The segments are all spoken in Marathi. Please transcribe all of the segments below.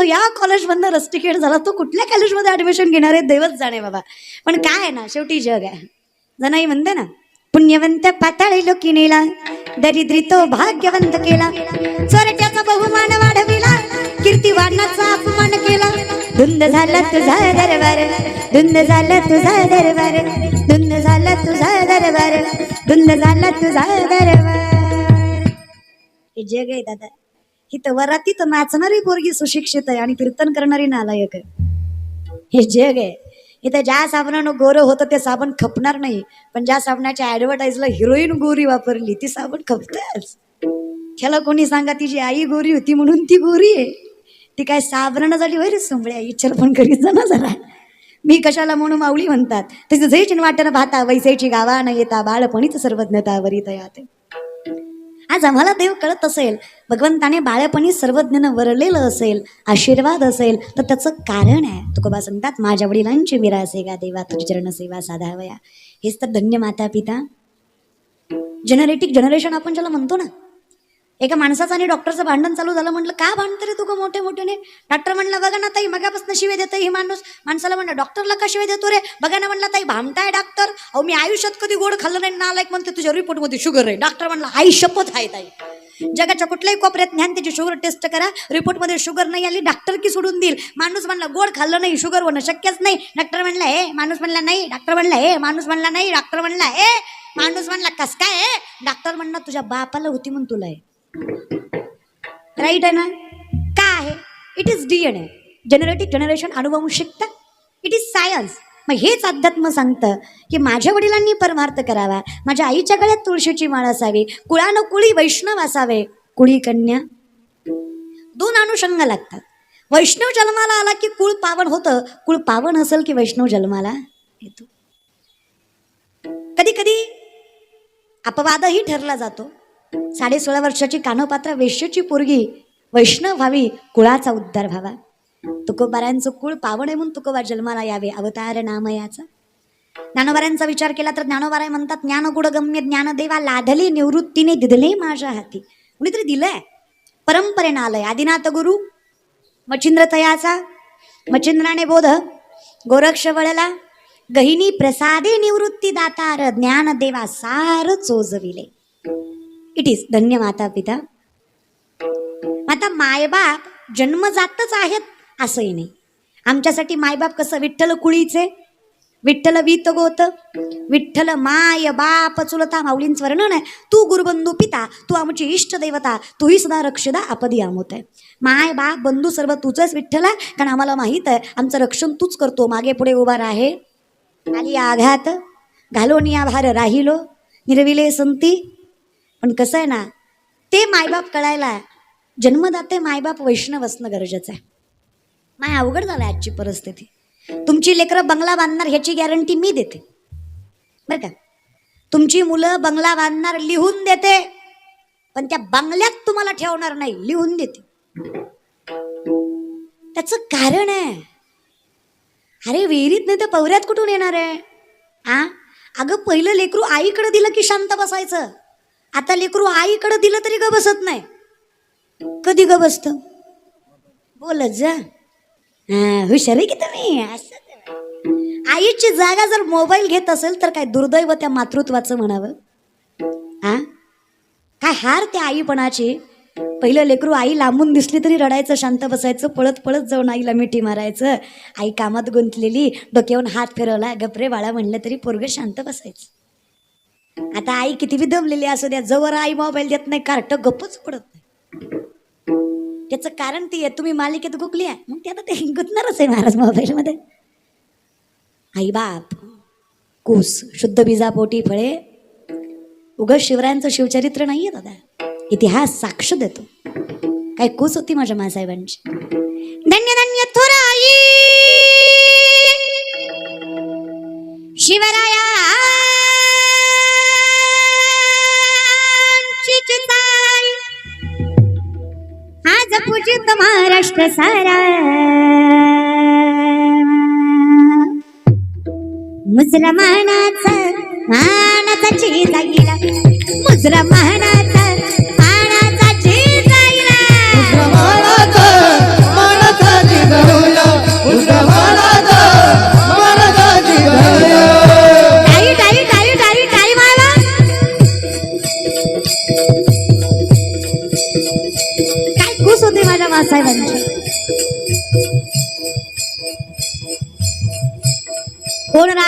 जो या कॉलेजमधनं रस्टिकेट झाला. तो कुठल्या कॉलेजमध्ये ऍडमिशन घेणार आहे देवच जाणे बाबा. पण काय आहे ना शेवटी जग आहे. जनाई म्हणते ना पुण्यवंत पाताळी लोकिनीला दरिद्री तो भाग्यवंत केला. चोरट्याचा बहुमान वाढविला कीर्ती वाढण्याचा अपमान केला. धुंद झाला तुझा दरबार धुंद झाला तुझा दरबार धुंद झाला तुझा दरबार धुंद झाला तुझा दरबार. हे जग आहे दादा. ही तर वरातीत नाचणारी पोरगी सुशिक्षित आहे आणि कीर्तन करणारी नालायक आहे. हे जग आहे. इथं ज्या साबणानं गोरं होतं ते साबण खपणार नाही. पण ज्या साबणाच्या ऍडव्हर्टाईजला हिरोईन गोरी वापरली ती साबण खपतच. ह्याला कोणी सांगा तिची आई गोरी होती म्हणून ती गोरी आहे. ती काय साबरणं झाली? वैर सुंबळ्या इच्छर पण करीत जा ना जरा. मी कशाला म्हणून माऊली म्हणतात? त्याचं जैची वाटणं भाता वैसायची गावा न येता बाळपणीच सर्वज्ञता वरी याते आज आम्हाला देव कळत असेल भगवंताने बाळपणी सर्वज्ञानं वरलेलं असेल आशीर्वाद असेल तर त्याचं कारण आहे. तुकोबा सांगतात माझ्या वडिलांची विरासे गा देवा तुझी चरण सेवा साधावया. हेच तर धन्य माता पिता जनरेटिक जनरेशन आपण ज्याला म्हणतो ना एका माणसाचं आणि डॉक्टरचं भांडण चालू झालं म्हटलं का भांडतं रे तुका मोठे मोठ्याने डॉक्टर म्हणलं बघा ना ताई मगापासून शिवे देतं ही माणूस. माणसाला म्हणलं डॉक्टरला का शिवे देतो रे? बघा ना म्हणलं ताई भामटाय डॉक्टर. अहो मी आयुष्यात कधी गोड खाल्लं नाही नालायक म्हणते तुझ्या रिपोर्टमध्ये शुगर आहे. डॉक्टर म्हणला आई शपथ आहे ताई. जगाच्या कुठल्याही कोपऱ्यात ज्ञान त्याची शुगर टेस्ट करा. रिपोर्टमध्ये शुगर नाही आली डॉक्टर की सोडून देईल. माणूस म्हणला गोड खाल्लं नाही शुगर होणं शक्यच नाही. डॉक्टर म्हणला हे माणूस म्हणला नाही. डॉक्टर म्हणला हे माणूस म्हणला नाही. डॉक्टर म्हणला हे माणूस म्हणला कस काय हे डॉक्टर म्हणला तुझ्या बापाला होती म्हणून तुला आहे. राईट आहे ना काय आहे it is D N A genetic generation अनुवंशिकता इट इज सायन्स मग हेच अध्यात्म सांगतं की माझ्या वडिलांनी परमार्थ करावा माझ्या आईच्या गळ्यात तुळशीची माळ असावी कुळानं कुळी वैष्णव असावे कुळी कन्या दोन अनुषंग लागतात वैष्णव जन्माला आला की कुळ पावन होतं कुळ पावन असेल की वैष्णव जन्माला येतो कधी कधी अपवादही ठरला जातो साडे सोळा वर्षाची कानोपात्र वेश्याची पोरगी वैष्णव व्हावी कुळाचा उद्धार व्हावा. तुकोबारांचं कुळ पावन आहे म्हणून तुकोबा जन्माला यावे अवतार नामयाचा ज्ञानोबारांचा विचार केला तर ज्ञानोबाराय म्हणतात ज्ञान गुडगम्य ज्ञानदेवा लाधले निवृत्तीने दिदले माझ्या हाती. कुणीतरी दिलंय. परंपरेनं आलंय. आदिनाथ गुरु मचिंद्र तयाचा मचिंद्राने बोध गोरक्ष वळला गहिनी प्रसादे निवृत्ती दातार ज्ञानदेवा सार चोजविले. इट इज धन्य माता पिता आता मायबाप जन्मजातच आहेत असंही नाही. आमच्यासाठी मायबाप कसं? विठ्ठल कुळीचे. विठ्ठल वीत गोत. विठ्ठल माय बाप चुलता माऊलींच वर्णन आहे. तू गुरुबंधू पिता तू आमची इष्ट देवता तूही सदा रक्षदा आपदी आमोत आहे. माय बाप बंधू सर्व तुझंच विठ्ठल आहे कारण आम्हाला माहीत आहे आमचं रक्षण तूच करतो. मागे पुढे उभा राहे. आली आघात. घालोनिया भार राहिलो. निरविले संती. पण कसं आहे ना ते मायबाप कळायला जन्मदाते मायबाप वैष्णव असणं गरजेचं आहे. माय अवघड झालं आजची परिस्थिती. तुमची लेकरं बंगला बांधणार ह्याची गॅरंटी मी देते. बरं का? तुमची मुलं बंगला बांधणार लिहून देते पण त्या बंगल्यात तुम्हाला ठेवणार नाही लिहून देते. त्याचं कारण आहे. अरे विहिरीत नाही तर पवऱ्यात कुठून येणार आहे? आ? अगं पहिलं लेकरू आईकडे दिलं की शांत बसायचं. आता लेकरू आईकडे दिलं तरी ग बसत नाही. कधी ग बसत? बोलत जा. हुशार आहे की तुम्ही? असं आईची जागा जर मोबाईल घेत असेल तर काय दुर्दैव त्या मातृत्वाचं म्हणावं? हा काय हार त्या आईपणाची? पहिलं लेकरू आई लांबून दिसली तरी रडायचं शांत बसायचं पळत पळत जाऊन आईला मिठी मारायचं. आई कामात गुंतलेली डोक्यावरून हात फिरवला. गपरे बाळा म्हणलं तरी पोरग शांत बसायचं. आता आई किती बी दमलेली असू द्या जवळ आई मोबाईल देत नाही कार्ट गप्पच पडत नाही. त्याचं कारण ती आहे तुम्ही मालिकेत गुकली आहे मग ते आता ते गुतणारच आहे महाराज मोबाईलमध्ये आई बाप कूस शुद्ध बीजापोटी फळे. उग शिवरायांचं शिवचरित्र नाही आहे दादा. इतिहास साक्ष देतो. काय कूस होती माझ्या मासाहेबांची. धन्य धन्य थोर आई शिवराया आज महाराष्ट्र सारा. मुसलमानाचा मानाचा चिजाईला मुसलमानाचा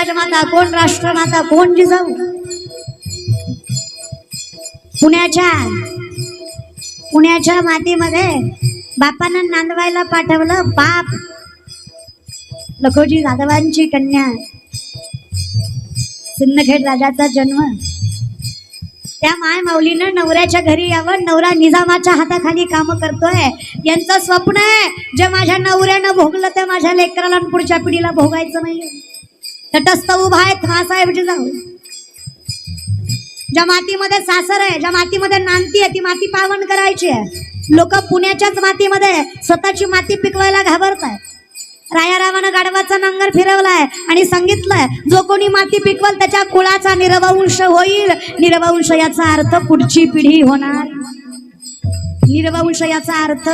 राजमाता कोण राष्ट्रमाता कोण जिजाऊ? पुण्याच्या पुण्याच्या मातीमध्ये बापानं नांदवायला पाठवलं बाप. लखोजी जाधवांची कन्या सिंदखेड राजाचा जन्म. त्या माय माऊलीनं नवऱ्याच्या घरी यावं नवरा निजामाच्या हाताखाली काम करतोय. यांचं स्वप्न आहे जे माझ्या नवऱ्यानं भोगलं ते माझ्या लेकराला पुढच्या पिढीला भोगायचं नाही तटस्थ उभा आहेत मासाहेबची जाऊ. ज्या मातीमध्ये सासर आहे ज्या मातीमध्ये नांदती आहे ती माती पावन करायची आहे. लोक पुण्याच्याच मातीमध्ये स्वतःची माती पिकवायला घाबरतायत रायारावानं गाढवाचा नांगर फिरवलाय आणि सांगितलंय जो कोणी माती पिकवल त्याच्या कुळाचा निर्वंश होईल. निर्वंश याचा अर्थ पुढची पिढी होणार. निर्वंश याचा अर्थ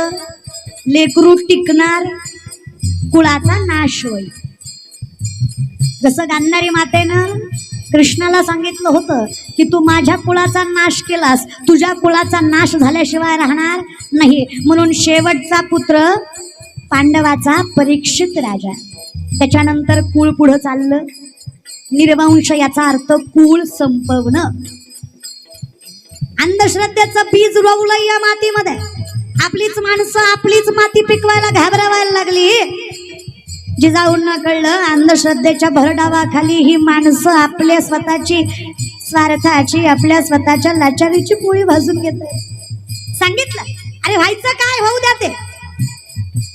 लेकरू टिकणार कुळाचा नाश होईल. जसं गांधारी मातेनं कृष्णाला सांगितलं होतं की तू माझ्या कुळाचा नाश केलास तुझ्या कुळाचा नाश झाल्याशिवाय राहणार नाही. म्हणून शेवटचा पुत्र पांडवाचा परीक्षित राजा. त्याच्यानंतर कुळ पुढं चाललं. निर्वंश याचा अर्थ कुळ संपवणं. अंधश्रद्धेचं बीज रोवलं या मातीमध्ये. आपलीच माणसं आपलीच माती पिकवायला घाबरावायला लागली. जिजाऊंना कळलं अंधश्रद्धेच्या भरडावाखाली ही माणसं आपल्या स्वतःची स्वार्थाची आपल्या स्वतःच्या लाचारीची पोळी भाजून घेत सांगितलं. अरे व्हायचं काय? होऊ द्या ते.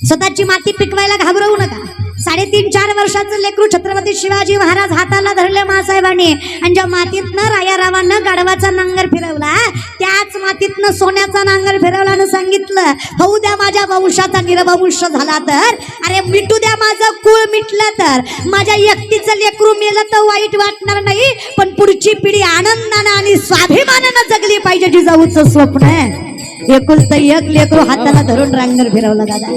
स्वतःची माती पिकवायला घाबरवू नका. साडेतीन चार वर्षाचं लेकरू छत्रपती शिवाजी महाराज हाताला धरले मासाहेबांनी. आणि ज्या मातीतनं रायारावानं गाढवाचा नांगर फिरवला त्याच मातीतनं सोन्याचा नांगर फिरवला आणि सांगितलं होऊ द्या माझ्या वंशाचा निरवंश झाला तर. अरे मिटू द्या माझं कुळ मिटलं तर. माझ्या एकटीचं लेकरू मेलं तर वाईट वाटणार नाही पण पुढची पिढी आनंदानं आणि स्वाभिमानानं जगली पाहिजे जिजाऊचं स्वप्न. आहे तर एक लेकरू हाताला धरून रांगर फिरवलं दादा.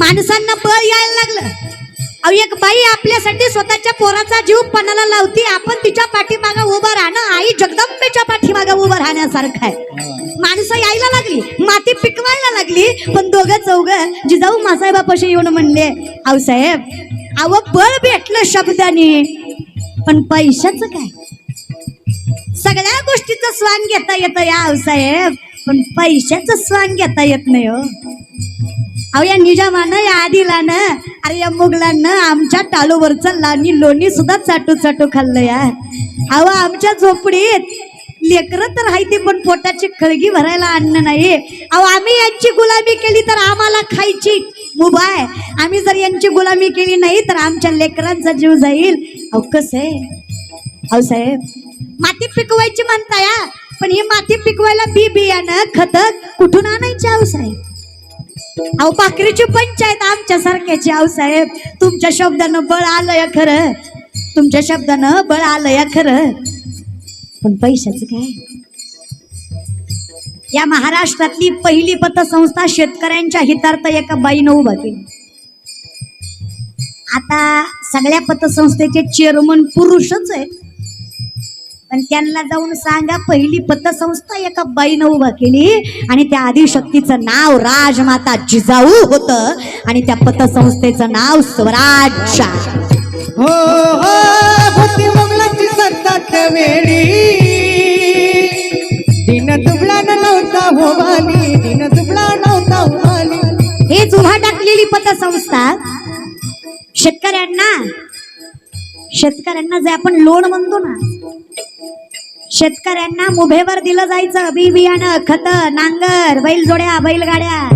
माणसांना बळ यायला लागलं. अहो एक बाई आपल्यासाठी स्वतःच्या पोराचा जीव पणाला लावती. आपण तिच्या पाठीमागं उभं राहणं आई जगदंबेच्या पाठीमागं उभं राहण्यासारखं आहे. माणसं यायला लागली माती पिकवायला लागली पण दोघं चौघ जिजाऊ मासाहेबापाशी येऊन म्हणले अहो साहेब अहो बळ भेटलं शब्दाने पण पैशाचं काय? सगळ्या गोष्टीचं स्वांग घेता येतं या साहेब पण पैशाचं स्वांग घेता येत नाही हो. अहो या निजामानं या आदिलानं अरे या मुघलांना आमच्या टाळूवरचं लाणी लोणी सुद्धा चाटू चाटू खाल्लं या. अहो आमच्या झोपडीत लेकरं तर आहे ते पण पोटाची खळगी भरायला आणणं नाही. अहो आम्ही यांची गुलामी केली तर आम्हाला खायची मुभा आम्ही जर यांची गुलामी केली नाही तर आमच्या लेकरांचा जीव जाईल. अहो कसं आहे? अहो साहेब माती पिकवायची म्हणता या पण ही माती पिकवायला बी बियाणं खत कुठून आणायची अहो साहेब? अहो पाखरीची पंचायत आमच्या सारख्याची आव साहेब. तुमच्या शब्दानं बळ आलं या खरं. तुमच्या शब्दानं बळ आलं या खरं. पण पैशाचं काय? या महाराष्ट्रातली पहिली पतसंस्था शेतकऱ्यांच्या हितार्थ एका बाईनं उभा केली. आता सगळ्या पतसंस्थेचे चेअरमन पुरुषच आहेत. पण त्यांना जाऊन सांगा पहिली पतसंस्था एका बाईनं उभा केली आणि त्या आदिशक्तीचं नाव राजमाता जिजाऊ होत आणि त्या पतसंस्थेचं नाव स्वराज्य हो हो होती मोगलाची सत्तात वेळी दिन दुबळा नव्हता हो दिन दुबळा नव्हता हो उभा टाकलेली पतसंस्था. शेतकऱ्यांना शेतकऱ्यांना जे आपण लोन म्हणतो ना शेतकऱ्यांना मुभेवर दिलं जायचं. बी बियाणं खत नांगर बैलजोड्या बैलगाड्या.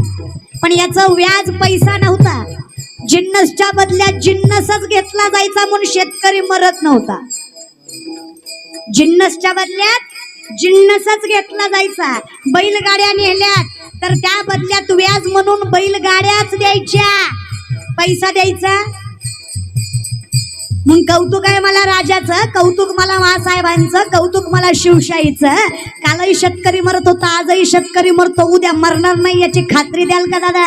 पण याचं व्याज पैसा नव्हता. जिन्नसच्या बदल्यात जिन्नसच घेतला जायचा म्हणून शेतकरी मरत नव्हता. जिन्नसच्या बदल्यात जिन्नसच घेतला जायचा. बैलगाड्या नेल्यात. तर त्या बदल्यात व्याज म्हणून बैलगाड्याच द्यायच्या. पैसा द्यायचा. मग कौतुक आहे मला राजाचं कौतुक मला महासाहेबांचं कौतुक मला शिवशाहीचं. कालही शेतकरी मरत होता आजही शेतकरी मरतो उद्या मरणार नाही याची खात्री द्याल का दादा?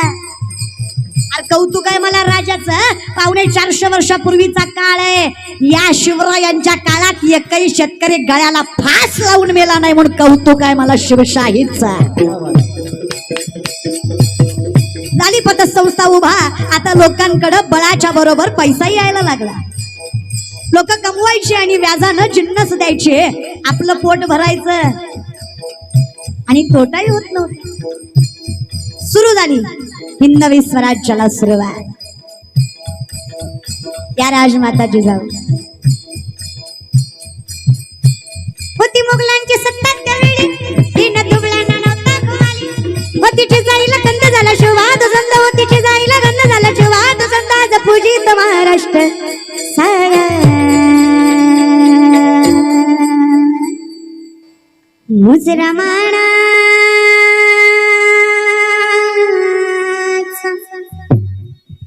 अरे कौतुक आहे मला राजाचं. पावणे चारशे वर्षापूर्वीचा काळ आहे. या शिवरायांच्या काळात एकही शेतकरी गळ्याला फास लावून मेला नाही म्हणून कौतुक आहे मला शिवशाहीचा. संस्था उभा. आता लोकांकडे बळाच्या बरोबर पैसा यायला लागला. लोक कमवायचे आणि व्याजानं जिन्नस द्यायचे. आपलं पोट भरायचं. आणि तोटाही होत नव्हता. सुरू झाली. हिंदवी स्वराज्याला सुरुवात. या राजमाताची जिजाऊ होती मुघलांची सत्ता त्यावेळी. तिनं दुबळ्यांना नव्हता झाला शिवाद संत होतीची जाईला. गंध झाला शिवाद पूजित महाराष्ट्र. सारा मुजरा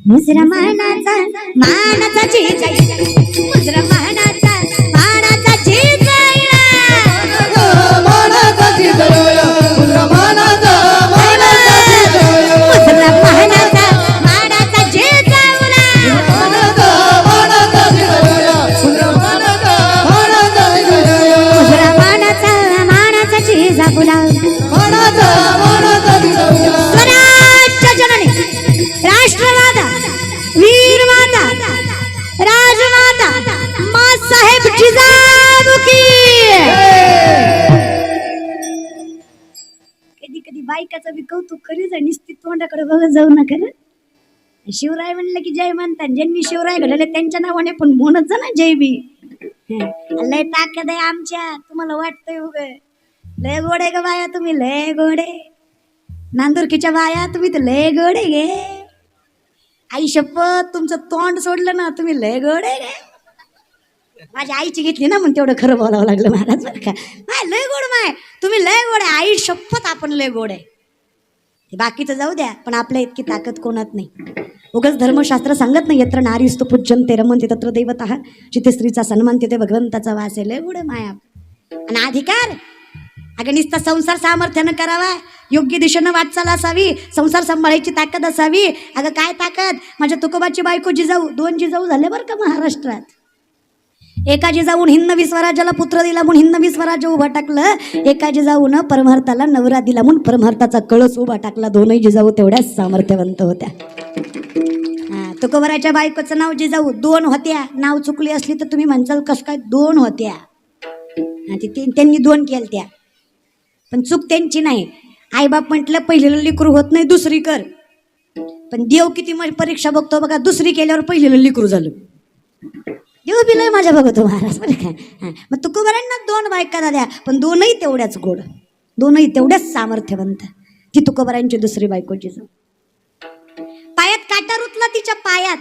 मुजरा मानाचा. मानाचा चेचाई मुजरा नुसती बघत जाऊ नका ना. शिवराय म्हणलं की जय म्हणतात. ज्यांनी शिवराय घडले त्यांच्या नावाने पण म्हणत जा ना जय बी. लय ताकद आहे आमच्या. तुम्हाला वाटतंय उग. लय गोडे ग बाया तुम्ही लय गोडे. नांदुरकीच्या बाया तुम्ही तर लय गोडे गे. आई शपथ तुमचं तोंड सोडलं ना तुम्ही लय गोडे गे. माझ्या आईची घेतली ना म्हणून तेवढं खरं बोलावं लागलं महाराज बरं का. माय लय गोड माय. तुम्ही लय गोड. आहे आई शपथ आपण लय गोड. आहे बाकीचं जाऊ द्या पण आपल्या इतकी ताकद कोणात नाही. उगाच धर्मशास्त्र सांगत नाही यत्र नारीस्तु पूज्यंते रमंते तत्र दैवत. जिथे स्त्रीचा सन्मान तिथे भगवंताचा वास आहे. लय माया. आणि अधिकार? अगं नुसता संसार सामर्थ्यानं करावा. योग्य दिशेनं वाटचाल असावी संसार सांभाळायची ताकद असावी. अगं काय ताकद? माझ्या तुकोबाची बायको जिजाऊ दोन जिजाऊ झाले बरं का महाराष्ट्रात? एका जिजाऊन हिन्न स्वराज्याला पुत्र दिला म्हणून हिन्न स्वराज्य उभा टाकलं. एका जिजाऊन परमार्थाला नवरा दिला म्हणून परमार्थाचा कळस उभा टाकला. दोनही जिजाऊ तेवढ्याच सामर्थ्यवंत होत्या. तुकोबराच्या बायकोचं नाव जिजाऊ. दोन होत्या. नाव चुकली असली तर तुम्ही म्हणसाल कसं काय? दोन होत्या. त्यांनी दोन केलत्या. पण चूक त्यांची नाही. आईबाप म्हटलं पहिलेलं लिकरू होत नाही दुसरी कर. पण देव किती परीक्षा बघतो बघा दुसरी केल्यावर पहिलेलं लिकरू झालं. देव बिलय माझ्या बघतो महाराज बरं काय हा, मग तुकोबरांना दोन बायका झाल्या पण दोनही तेवढ्याच गोड. दोनही तेवढ्याच सामर्थ्यवंत. ती तुकोबरांची दुसरी बायकोची जाऊ. पायात काटा रुतला तिच्या पायात.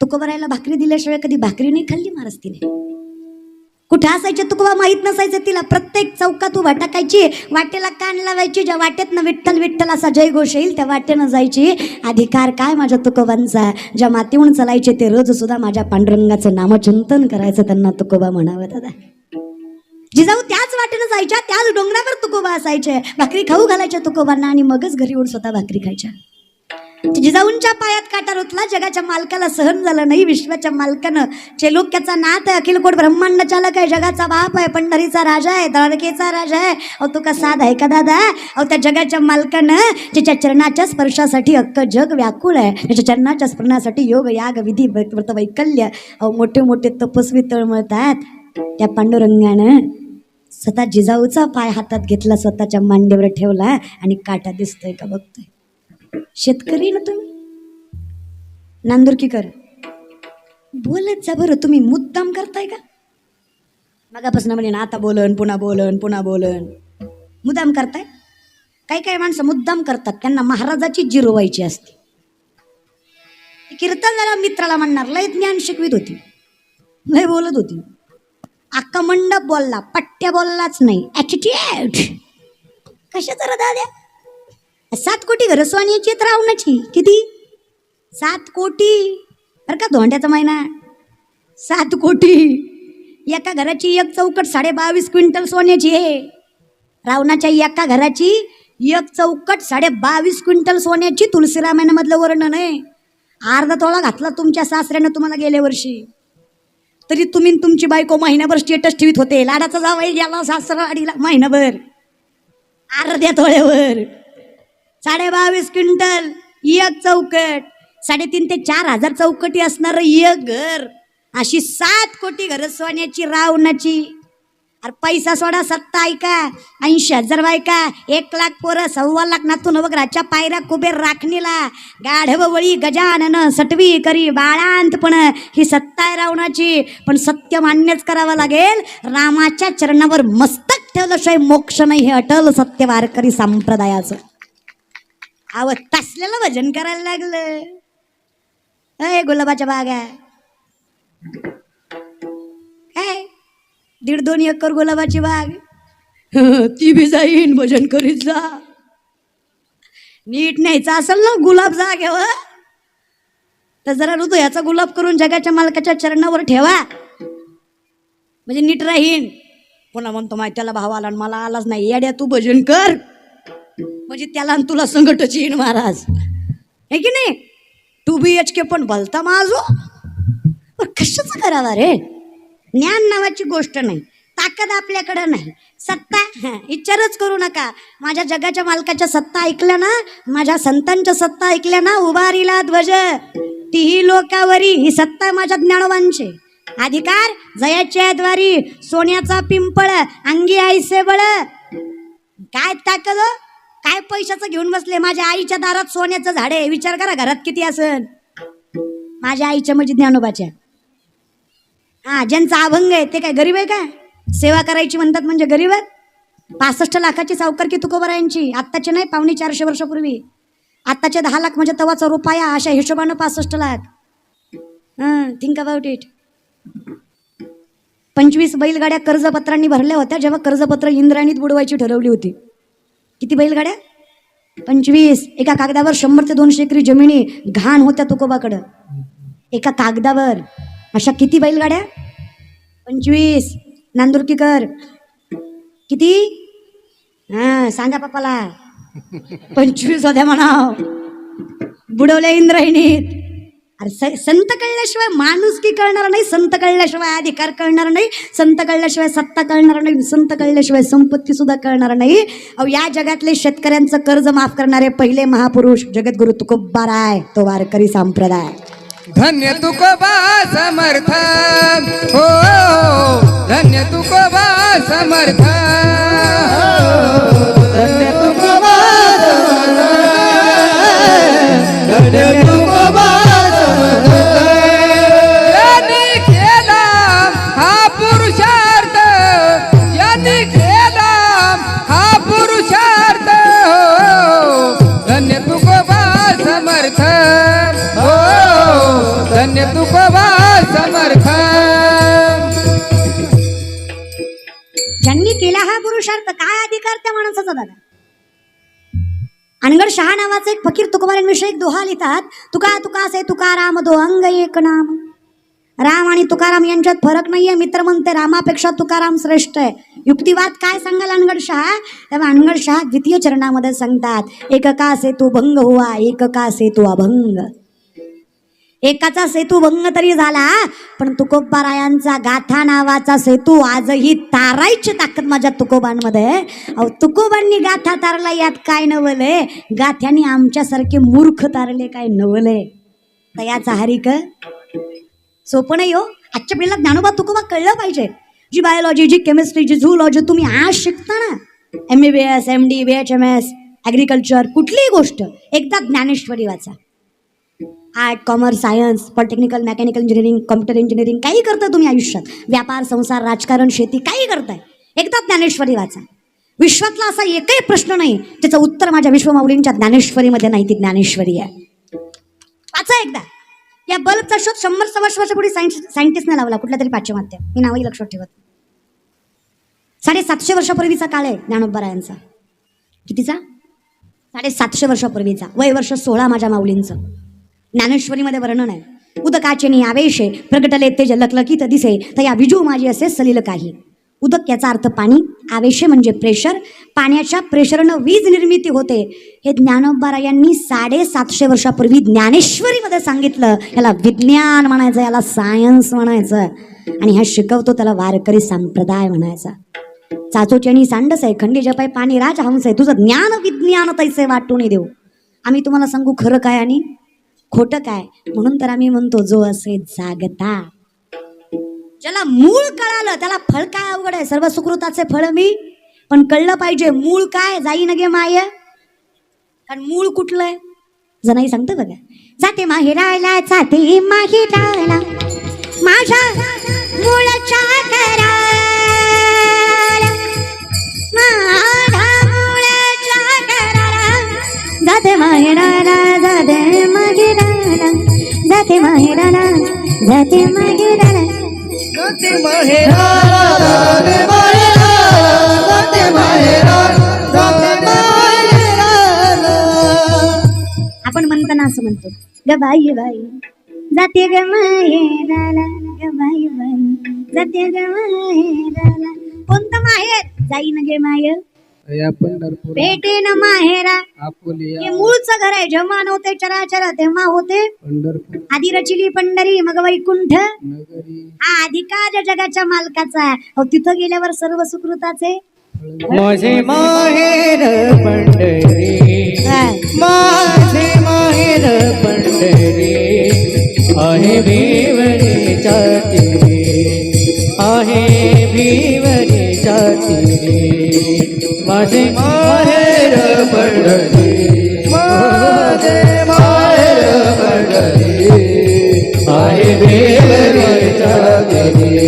तुकोबारायला भाकरी दिल्याशिवाय कधी भाकरी नाही खाल्ली महाराज तिने. कुठे असायचे तुकोबा माहीत नसायचं तिला प्रत्येक चौकात उभा टाकायची वाटेला कान लावायची ज्या वाटेतनं विठ्ठल विठ्ठल असा जय घोष येईल त्या वाटेनं जायची. अधिकार काय माझ्या तुकोबांचा? ज्या मातीहून चलायचे ते रोज सुद्धा माझ्या पांडुरंगाचं नामचिंतन करायचं त्यांना तुकोबा म्हणावं दादा. जिजाऊ त्याच वाटेनं जायच्या त्याच डोंगरावर तुकोबा असायचे. भाकरी खाऊ घालायच्या तुकोबांना आणि मगच घरी येऊन स्वतः भाकरी खायच्या. जिजाऊंच्या पायात काटा रुतला जगाच्या मालकाला सहन झालं नाही विश्वाच्या मालकानं. चेलोक्याचा नाथ आहे अखिल कोट ब्रह्मांड चालक आहे जगाचा बाप आहे पंढरीचा राजा आहे द्वारकेचा राजा आहे. अहो तो का साध आहे का दादा? अहो त्या जगाच्या मालकानं तिच्या चरणाच्या स्पर्शासाठी अक्क जग व्याकुळ आहे त्याच्या चरणाच्या स्मरणासाठी योग याग विधी व्रत वैकल्य अहो मोठे मोठे तपस्वी तळमळतात त्या पांडुरंगानं स्वतः जिजाऊचा पाय हातात घेतला स्वतःच्या मांडीवर ठेवला आणि काटा दिसतोय का बघतोय? शेतकरी ना तुम्ही? नांदुरकीकर. बोलत जा बरं तुम्ही मुद्दाम करताय का? मगापासून म्हणे ना आता बोलन पुन्हा बोलन पुन्हा बोलन. मुद्दाम करताय? काही काही माणसं मुद्दाम करतात त्यांना महाराजाची जिरवायची असते. कीर्तन कीर्तनाला मित्राला म्हणणार लय ज्ञान शिकवित होती. लय बोलत होती. अक्का मंडप बोलला पट्ट्या बोललाच नाही. ॲटिट्यूड कशाचं रे दाद्या? सात कोटी घरं सोन्याची आहेत रावणाची किती? सात कोटी. बरं का धोंड्याचा महिना? सात कोटी. एका घराची एक चौकट साडे बावीस क्विंटल सोन्याची आहे. रावणाच्या एका घराची एक चौकट साडे बावीस क्विंटल सोन्याची तुलसीरामायणामधलं वर्णन आहे. अर्धा तोळा घातला तुमच्या सासऱ्यानं तुम्हाला गेल्या वर्षी. तरी तुम्ही तुमची बायको महिनाभर स्टेटस ठेवीत होते. लाडाचा जावाई गेला सासरवाडीला महिनाभर. अर्ध्या तोळ्यावर. साडे बावीस क्विंटल एक चौकट. साडेतीन ते चार हजार चौकटी असणार एक घर. अशी सात कोटी घर सोन्याची रावणाची. अरे पैसा सोडा सत्ता ऐका. ऐंशी हजार बायका एक लाख पोरं सव्वा लाख नातू नवग्राच्या पायऱ्या कुबेर राखणीला. गाढव वळी गजानन सटवी करी बाळांतपण. ही सत्ता आहे रावणाची. पण सत्य मान्यच करावं लागेल. रामाच्या चरणावर मस्तक ठेवल्याशिवाय मोक्ष नाही हे अटल सत्य वारकरी संप्रदायाचं. अव तसल्याला भजन करायला लागलं. अय गुलाबाच्या बागा. काय दीड दोन एकर गुलाबाची बाग. ती बी जाईन भजन करीत जा. नीट न्यायचा असेल ना गुलाब जागेवर तर जरा हृदयाचा गुलाब करून जगाच्या मालकाच्या चरणावर ठेवा. म्हणजे नीट राहीन. पुन्हा म्हणतो माहिती त्याला भाव आला आणि मला आलाच नाही. येड्या तू भजन कर. म्हणजे त्याला आणि तुला संकटच येईन महाराज. हे की नाही? टू बी एच के पण भलता माझो हो. कशाचं करावा रे? ज्ञान नावाची गोष्ट नाही ताकद आपल्याकडं नाही. सत्ता विचारच करू नका. माझ्या जगाच्या मालकाच्या सत्ता ऐकल्या ना माझ्या संतांच्या सत्ता ऐकल्या ना उभारीला ध्वज. तीही लोकावरी ही सत्ता माझ्या ज्ञानवांचे अधिकार जयाच्या द्वारी सोन्याचा पिंपळ अंगी आईसे बळ. काय ताकद हो? काय पैशाचं घेऊन बसले? माझ्या आईच्या दारात सोन्याचं झाड आहे. विचार करा घरात किती असन? माझ्या आईच्या म्हणजे ज्ञानोबाच्या. हा ज्यांचा अभंग आहे ते काय गरीब आहे का? सेवा करायची म्हणतात म्हणजे गरीब आहेत? पासष्ट लाखाची सावकारकी तुकोबरायांची? आत्ताचे नाही पावणे चारशे वर्षापूर्वी. आत्ताचे दहा लाख म्हणजे तवाचा रुपया अशा हिशोबानं पासष्ट लाख. हां थिंक अबाउट इट पंचवीस बैलगाड्या कर्जपत्रांनी भरल्या होत्या जेव्हा कर्जपत्र इंद्राणीत बुडवायची ठरवली होती. किती बैलगाड्या? पंचवीस. एका कागदावर शंभर ते दोनशे एकरी जमिनी घाण होत्या तुकोबाकडं. एका कागदावर. अशा किती बैलगाड्या? पंचवीस. नांदुरकीकर. किती? हां सांगा पप्पाला. पंचवीस होत्या म्हणाव. बुडवल्या इंद्रायणीत अरे स- संत कळल्याशिवाय माणूस की कळणार नाही? संत कळल्याशिवाय अधिकार कळणार नाही? संत कळल्याशिवाय सत्ता कळणार नाही? संत कळल्याशिवाय संपत्ती सुद्धा कळणार नाही? अहो या जगातले शेतकऱ्यांचं कर्ज माफ करणारे पहिले महापुरुष जगद्गुरु तुकोबाराय तो वारकरी संप्रदाय. धन्य तुकोबा समर्थ हो धन्य तुकोबा समर्थ अनगड शहा नावाचे एक फकीर तुकोबारांविषयी एक दोहा लिहितात तुका तुका से तुकाराम दो अंग एक नाम. राम आणि तुकाराम यांच्यात फरक नाहीये. मित्र म्हणते रामापेक्षा तुकाराम श्रेष्ठ आहे. युक्तिवाद काय सांगाल अनगड शहा? तेव्हा अनगड शहा द्वितीय चरणामध्ये सांगतात एक एकका सेतू भंग हुआ एकका सेतू अभंग. एकाचा सेतू भंग तरी झाला पण तुकोबारायांचा गाथा नावाचा सेतू आजही तारायची ताकद माझ्या तुकोबांमध्ये. अहो तुकोबांनी गाथा तारला यात काय नवले? गाथ्याने आमच्यासारखे मूर्ख तारले काय नवले? तर याचा हरिक सोपं नाही हो. आजच्या पिढीला ज्ञानोबा तुकोबा कळलं पाहिजे. जी बायोलॉजी जी केमिस्ट्री जी झूलॉजी तुम्ही आज शिकता ना. M B B S M D B H M S agriculture कुठलीही गोष्ट एकदा ज्ञानेश्वरी वाचा. Art commerce science polytechnical mechanical engineering computer engineering काही करता तुम्ही आयुष्यात. व्यापार संसार राजकारण शेती काही करताय. एकदा ज्ञानेश्वरी वाचा. विश्वातला असा एकही प्रश्न नाही त्याचं उत्तर माझ्या विश्वमाऊलींच्या ज्ञानेश्वरीमध्ये नाही ती ज्ञानेश्वरी आहे. वाचा एकदा. या बल्बचा शोध शंभर सव्वाशे वर्षापूर्वी सायन्स सायंटिस्टने लावला कुठल्या तरी पाश्चिमात्य. मी नावही लक्षात ठेवत साडेसातशे वर्षापूर्वीचा काळ आहे ज्ञानोबरायांचा कितीचा? साडेसातशे वर्षापूर्वीचा. वय वर्ष सोळा माझ्या माऊलींचं. ज्ञानेश्वरीमध्ये वर्णन आहे. उदकाचे नि आवेशे प्रगटले ते लकलकीत दिसे तर या विजू माझी असे सलील काही. उदक याचा अर्थ पाणी आवेशे म्हणजे प्रेशर पाण्याच्या प्रेशरनं वीज निर्मिती होते. हे ज्ञानोबारा यांनी साडेसातशे वर्षापूर्वी ज्ञानेश्वरीमध्ये सांगितलं. याला विज्ञान म्हणायचं याला सायन्स म्हणायचं. आणि ह्या शिकवतो त्याला वारकरी संप्रदाय म्हणायचा. चाचोची आणि सांडस आहे खंडी जपाय पाणी राज हंस आहे. तुझं ज्ञान विज्ञान तैसे वाटून देऊ. आम्ही तुम्हाला सांगू खरं काय आणि? खोटं काय? म्हणून तर आम्ही म्हणतो जो असे जागता. ज्याला मूळ कळालं त्याला फळ काय अवघड आहे? सर्व सुकृताचे फळ मी. पण कळलं पाहिजे मूळ काय? जाई न गे माय. कारण मूळ कुठलं आहे जनाई सांगतो बघा. जाते माहेराला जाते माहेराला. माझ्या मूळच्या घराला. जाते माहेराला जाते माहेराला जाते माहेराला जाते माहेराला. जाते माहेराला आपण म्हणताना असं म्हणतो. ग बाई बाई जाते ग माहेराला ग बाई बाई जाते ग माहेराला. कोणतं माहेर? जाई ना गे माय या पंढरपूर भेटे न माहेरा. आपुली हे मूळचं घर आहे. जेव्हा नव्हते चराचर तेव्हा होते. पंढरपूर. आधी रचिली पंढरी मग वैकुंठ. नगरी. हा अधिकार जगाच्या मालकाचा आहे. अहो, तिथं गेल्यावर सर्व सुकृताचे. माझे माहेर पंढरी? माझे माहेर पंढरी. आहे भिवरीच्या तीरे आहे तीरे माझी माहेर पडली. माझे माहेर पडली. आहे भिवरीच्या देवी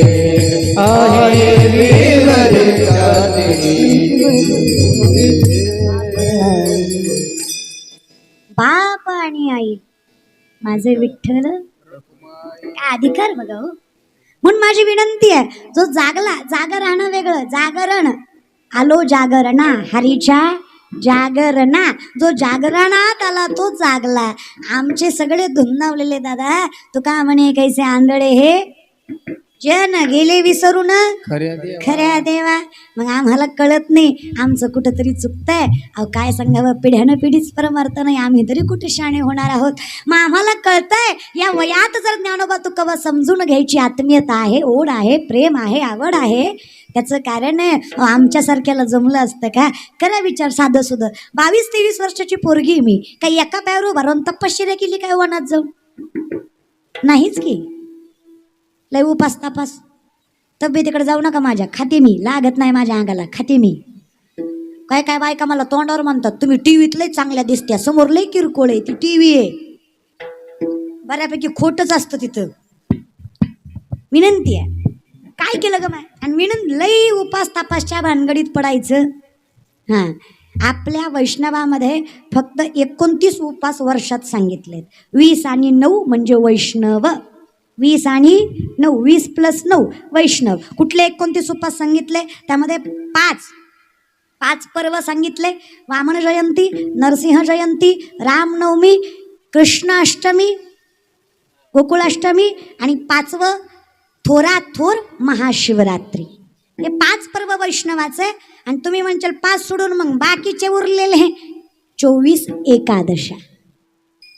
आहे भिवरीच्या बाप आणि आई माझे विठ्ठल काय अधिकार बघा हो. म्हणून माझी विनंती आहे जो जागला जाग राहणं वेगळं जागरण आलो जागरणा हरीच्या जागरणा. जो जागरणात आला तो जागला. आमचे सगळे धुंदावलेले दादा. तू का म्हणे कैसे आंधळे हे? जन गेले विसरून खऱ्या देव. खऱ्या देवा. मग आम्हाला कळत नाही आमचं कुठंतरी चुकतंय. अहो काय सांगावं पिढ्यानं पिढीच परमार्थ नाही. आम्ही तरी कुठे शाणे होणार आहोत? मग आम्हाला कळतंय या वयात जर ज्ञानोबा तुकवा समजून घ्यायची आत्मीयता आहे ओढ आहे प्रेम आहे आवड आहे त्याचं कारण आहे आमच्यासारख्याला जमलं असतं का? करा विचार साधं सुधं. बावीस तेवीस वर्षाची पोरगी मी. काही एका पायावर उभा राहून तपश्चर्या केली काय वनात जाऊन? नाहीच की. लय उपास तपास. तब्येतीकडे जाऊ नका माझ्या. खाते मी. लागत नाही माझ्या अंगाला. खाते मी. काय काय बायका मला तोंडावर म्हणतात तुम्ही टीव्हीत लय चांगल्या दिसत्या. समोर लय किरकोळ आहे ती टीव्ही आहे. बऱ्यापैकी खोटच असतं तिथं. विनंती आहे. काय केलं ग माय आणि विनं लई उपास तापासच्या भानगडीत पडायचं. हां. आपल्या वैष्णवामध्ये फक्त एकोणतीस उपास वर्षात सांगितलेत. वीस आणि नऊ म्हणजे वैष्णव. वीस आणि नऊ वीस प्लस नऊ वैष्णव. कुठले एकोणतीस उपास सांगितले? त्यामध्ये पाच. पाच पर्व सांगितले. वामन जयंती नरसिंह जयंती रामनवमी कृष्णाष्टमी गोकुळाष्टमी आणि पाचवं थोरात थोर महाशिवरात्री. हे पाच पर्व वैष्णवाचे आणि तुम्ही म्हणचाल पाच सोडून मग बाकीचे उरलेले चोवीस एकादशा.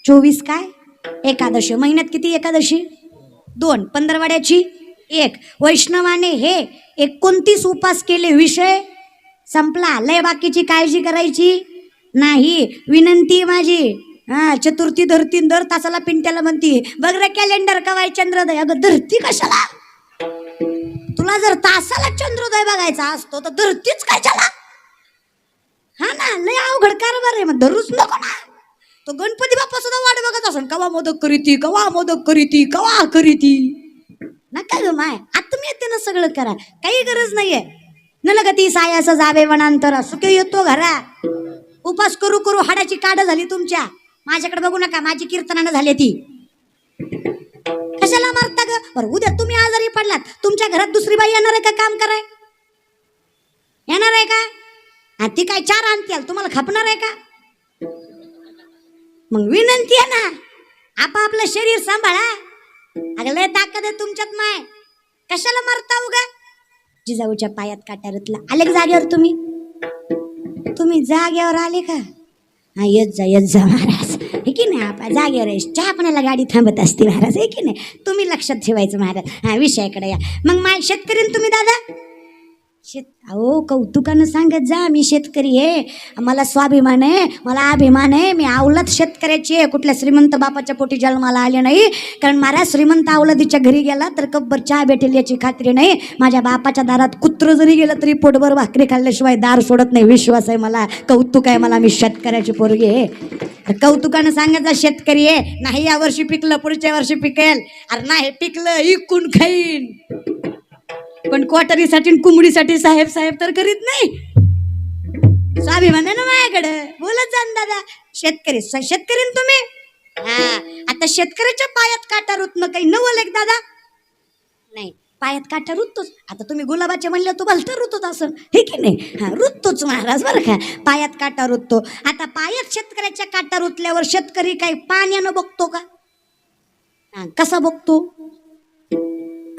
चोवीस काय? एकादशी. महिन्यात किती एकादशी? दोन. पंधरवाड्याची एक. वैष्णवाने हे एकोणतीस उपास केले. विषय संपला. लय बाकीची काळजी करायची नाही. विनंती माझी. हा चतुर्थी धरती दर तासाला पिंट्याला म्हणती बघ रे कॅलेंडर कवाय चंद्रोदय? अगं धरती कशाला? तुला जर तासाला चंद्रोदय बघायचा असतो तर धरतीच कशाला? हा ना लय अवघड कारभार आहे. मग धरूच नको ना. तो गणपती बाप्पा सुद्धा वाट बघत असेल कवा मोदक करीती कवा मोदक करीती कवा करीती? नका ग माय? आत्मीयतेनं सगळं करा. काही गरज नाहीये. न लगती सायास जावे वनांतर. सुखे येतो घरा. उपास करू करू हाडाची काढ झाली तुमच्या. माझ्याकडे बघू नका माझी कीर्तनानं झाली ती. कशाला मारता ग? बरं उद्या तुम्ही आजारी पडलात. तुमच्या घरात दुसरी बाई येणार आहे का काम कराय? येणार आहे का? ती काय चार आणतील? तुम्हाला खपणार आहे का? मग विनंती आहे ना. आपापलं शरीर सांभाळा अगं लय ताकद आहे तुमच्यात माय. कशाला मरता उगा? जिजाऊच्या पायात काट्या रतला आले का जागेवर तुम्ही? तुम्ही जागेवर आले का? हा येत जा येत जा महाराज. हे की नाही आपा जागेवर येस चहा पाण्याला गाडी थांबत असते महाराज. हे की नाही? तुम्ही लक्षात ठेवायचं महाराज. हा विषयाकडे या. मग माय शेतकरी तुम्ही दादा? शेत अहो कौतुकानं सांगत जा मी शेतकरी आहे. मला स्वाभिमान आहे मला अभिमान आहे. मी आवलत शेतकऱ्याची आहे. कुठल्या श्रीमंत बापाच्या पोटी जन्माला आले नाही. कारण महाराज श्रीमंत आवलदीच्या घरी गेला तर कब्बर चहा भेटेल याची खात्री नाही. माझ्या बापाच्या दारात कुत्र जरी गेलं तरी पोटभर भाकरी खाल्ल्याशिवाय दार सोडत नाही. विश्वास आहे मला. कौतुक आहे मला. मी शेतकऱ्याची पोरगी आहे. कौतुकानं सांगत जा शेतकरी आहे. नाही या वर्षी पिकलं पुढच्या वर्षी पिकेल. अरे नाही पिकलं इकून खाईन. पण क्वाटरीसाठी कुंबडीसाठी साहेब साहेब तर करीत नाही. स्वाभिमान आहे ना माझ्याकडे. बोलत जा दादा. शेतकरी शेतकरी ना तुम्ही? हा. आता शेतकऱ्याच्या पायात काटा रुतणं काही नवल एक दादा? नाही. पायात काटा रुततोच. आता तुम्ही गुलाबाचे म्हणले तुम्हाला तर रुतत असं हे की नाही? हा रुततोच महाराज बरं का. पायात काटा रुततो. आता पायात शेतकऱ्याच्या काटा रुतल्यावर शेतकरी काही पाण्यानं बघतो का? कसा बघतो?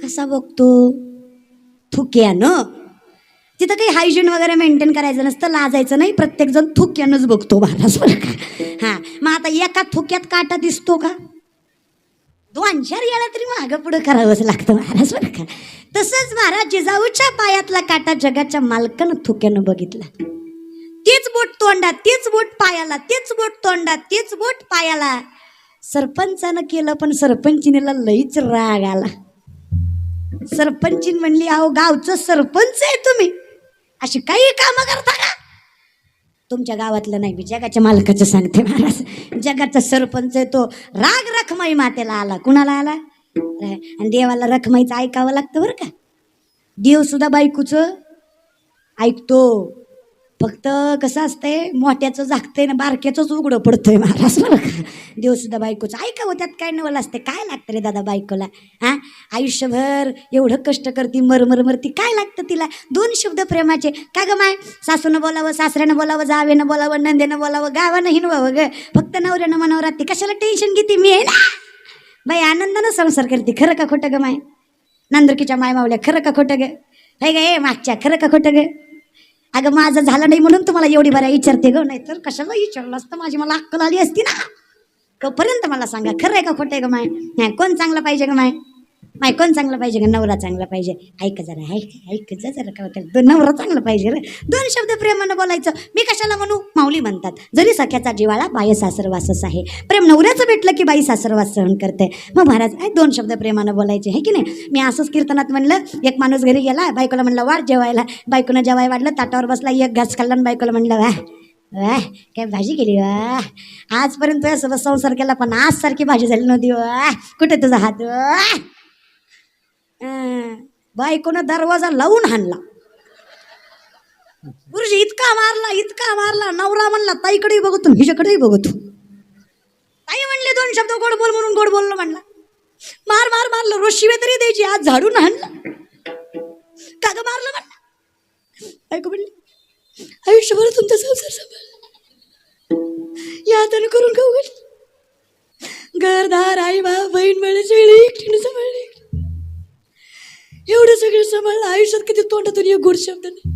कसा बघतो? थुक्यानं. तिथं काही हायजीन वगैरे मेंटेन करायचं नसतं लाजायचं नाही. प्रत्येकजण थुक्यानंच बघतो महाराज बरं का हां मग आता एका थुक्यात काटा दिसतो का? दोन चार याला तरी मागं पुढं करावंच लागतं महाराज बरं का तसंच महाराज जिजाऊच्या पायातला काटा जगाच्या मालकानं थुक्यानं बघितला. तेच बोट तोंडात तेच बोट पायाला तेच बोट तोंडात तेच बोट पायाला. सरपंचानं केलं पण सरपंचिनीला लईच राग आला. सरपंचीन म्हणली अहो गावचं सरपंच आहे तुम्ही. अशी काही कामं करता का? तुमच्या गावातलं नाही मी जगाच्या मालकाचं सांगते महाराज. जगाचा सरपंच आहे तो. राग रखमाई मातेला आला. कुणाला आला? आणि देवाला रखमाईचं ऐकावं लागतं बरं का. देव सुद्धा बायकोचं ऐकतो. फक्त कसं असतंय मोठ्याचं झाकतंय ना बारक्याचंच उघडं पडतंय महाराज बरं का? देव सुद्धा बायकोचं. ऐकावं हो, त्यात काय नवल असते काय लागतं रे दादा बायकोला? हां? आयुष्यभर एवढं कष्ट करती मरमर मरती काय लागतं तिला? दोन शब्द प्रेमाचे. का गं माय? सासूनं बोलावं सासऱ्यानं बोलावं जावेनं बोलावं नंदेनं बोलावं गावानं हिनवावं ग. फक्त नवऱ्यानं मनावर राहते. कशाला टेन्शन घेते मी आहे ना? बाई आनंदानं संसार करते. खरं का खोटं ग माय? नांदुरकीच्या मायमावल्या खरं का खोटं ग? हे ग ए मागच्या खरं का खोटं ग? अगं माझं झालं नाही म्हणून तुम्हाला एवढी बऱ्या विचारते ग. नाही तर कशाला विचारलं असतं? माझी मला अक्कल आली असती ना. कपर्यंत मला सांगा खरं आहे का खोटं आहे का माय? नाही कोण चांगलं पाहिजे का माय? बायकोन चांगला चांगलं पाहिजे का? नवरा चांगला पाहिजे. ऐक जरा ऐक ऐक जा जरा काय होतं? नवरा चांगला पाहिजे रे. दोन शब्द प्रेमानं बोलायचं. मी कशाला म्हणू? माऊली म्हणतात. जरी सख्याचा जिवाळा बाय सासरवासच आहे. प्रेम नवऱ्याचं भेटलं की बाई सासरवास सहन करते. मग महाराज ऐ दोन शब्द प्रेमानं बोलायचे हे की नाही? मी असंच कीर्तनात म्हणलं एक माणूस घरी गेला बायकोला म्हणलं वाढ जेवायला. बायकोनं जेवाय वाढलं ताटावर बसला एक घास खाल्ला आणि बायकोला म्हणलं वा वा काय भाजी केली वा आजपर्यंत तुझ्यासोबत संसार केला पण आज सारखी भाजी झाली नव्हती वा कुठे तुझा हात वा बायकोनं दरवाजा लावून हाणला. गुरुजी इतका मारला इतका मारला नवरा म्हणला ताईकडेही बघतो हिच्याकडेही बघतो ताई म्हणले दोन शब्द गोड बोल म्हणून गोड बोललो म्हणला. मार मार मारलं रोज शिवे तरी द्यायची आज झाडून हाणला. का मारलं म्हणला. बायको म्हणली आयुष्यभर तुमचा संसार सांभाळ या हाताने करून खाऊ घाली घरदार आई बा बहीण मिळे शेळी एकटीने सांभाळली. एवढं सगळं सांभाळलं आयुष्यात किती तोंडातून एक गोड शब्द नाही.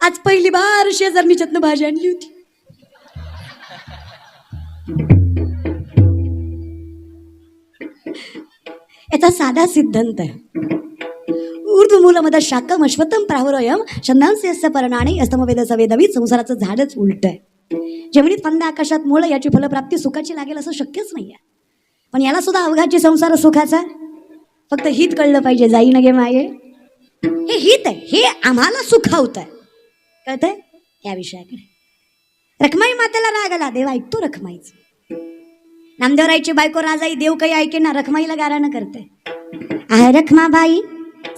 आज पहिली बार शेजारणीच्यातनं भाजी आणली होती. याचा साधा सिद्धांत आहे. उर्दू मूलमध्ये शाकम अश्वतम प्राहुरयम छंदांस्य परणाने अस्तमवेदाचा वेदवीत संसाराचं झाडच उलट आहे. जमिनीत फंद आकाशात मुळ याची फलप्राप्ती सुखाची लागेल असं शक्यच नाही आहे पण याला सुद्धा अवघाची संसार सुखाचा फक्त हित कळलं पाहिजे जाई नगे माये हे हित आहे हे आम्हाला सुखावत आहे कळतंय? या विषयाकडे. रखमाई मातेला राग आला देव ऐकतो रखमाईच. नामदेवरायची बायको राजाई देव काही ऐके ना रखमाईला गाराणं करते आह रखमाबाई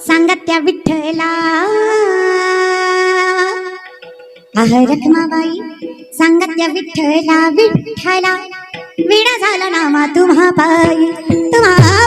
सांगत त्या विठ्ठला आह रखमाबाई सांगत त्या विठ्ठला विठ्ठला. विडा झाला नामा तुम्हा पायी तुम्हा